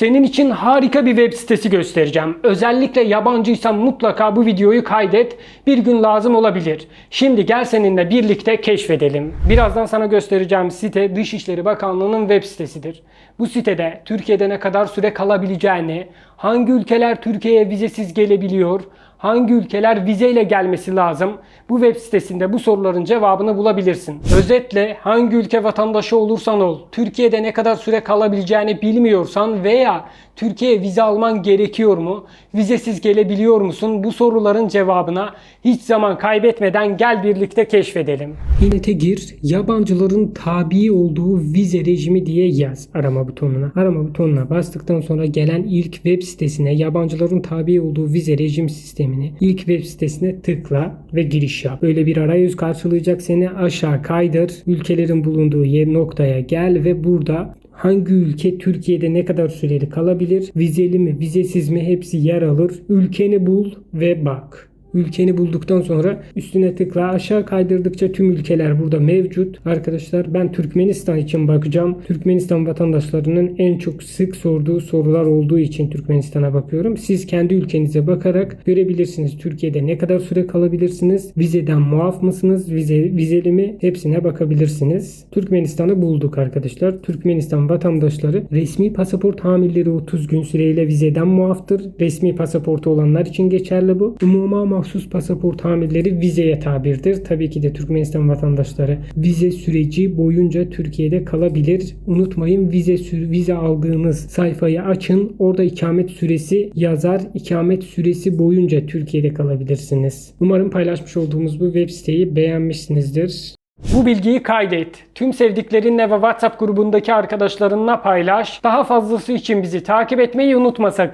Senin için harika bir web sitesi göstereceğim. Özellikle yabancıysan mutlaka bu videoyu kaydet. Bir gün lazım olabilir. Şimdi gel seninle birlikte keşfedelim. Birazdan sana göstereceğim site Dışişleri Bakanlığı'nın web sitesidir. Bu sitede Türkiye'de ne kadar süre kalabileceğini, hangi ülkeler Türkiye'ye vizesiz gelebiliyor, hangi ülkeler vizeyle gelmesi lazım? Bu web sitesinde bu soruların cevabını bulabilirsin. Özetle hangi ülke vatandaşı olursan ol, Türkiye'de ne kadar süre kalabileceğini bilmiyorsan veya Türkiye'ye vize alman gerekiyor mu? Vizesiz gelebiliyor musun? Bu soruların cevabına hiç zaman kaybetmeden gel birlikte keşfedelim. İnete gir, yabancıların tabi olduğu vize rejimi diye yaz arama butonuna. Arama butonuna bastıktan sonra gelen ilk web sitesine yabancıların tabi olduğu vize rejim sistemini ilk web sitesine tıkla ve giriş yap. Böyle bir arayüz karşılayacak seni aşağı kaydır. Ülkelerin bulunduğu yer noktaya gel ve burada hangi ülke Türkiye'de ne kadar süreli kalabilir? Vizeli mi, vizesiz mi hepsi yer alır. Ülkeni bul ve bak. Ülkeni bulduktan sonra üstüne tıkla aşağı kaydırdıkça tüm ülkeler burada mevcut. Arkadaşlar ben Türkmenistan için bakacağım. Türkmenistan vatandaşlarının en çok sık sorduğu sorular olduğu için Türkmenistan'a bakıyorum. Siz kendi ülkenize bakarak görebilirsiniz. Türkiye'de ne kadar süre kalabilirsiniz? Vizeden muaf mısınız? Vize, vizeli mi? Hepsine bakabilirsiniz. Türkmenistan'ı bulduk arkadaşlar. Türkmenistan vatandaşları resmi pasaport hamilleri 30 gün süreyle vizeden muaftır. Resmi pasaportu olanlar için geçerli bu. Umuma mahsus pasaport hamilleri vizeye tabirdir. Tabii ki de Türkmenistan vatandaşları vize süreci boyunca Türkiye'de kalabilir. Unutmayın vize vize aldığınız sayfayı açın. Orada ikamet süresi yazar. İkamet süresi boyunca Türkiye'de kalabilirsiniz. Umarım paylaşmış olduğumuz bu web siteyi beğenmişsinizdir. Bu bilgiyi kaydet. Tüm sevdiklerinle ve WhatsApp grubundaki arkadaşlarınla paylaş. Daha fazlası için bizi takip etmeyi unutma sakın.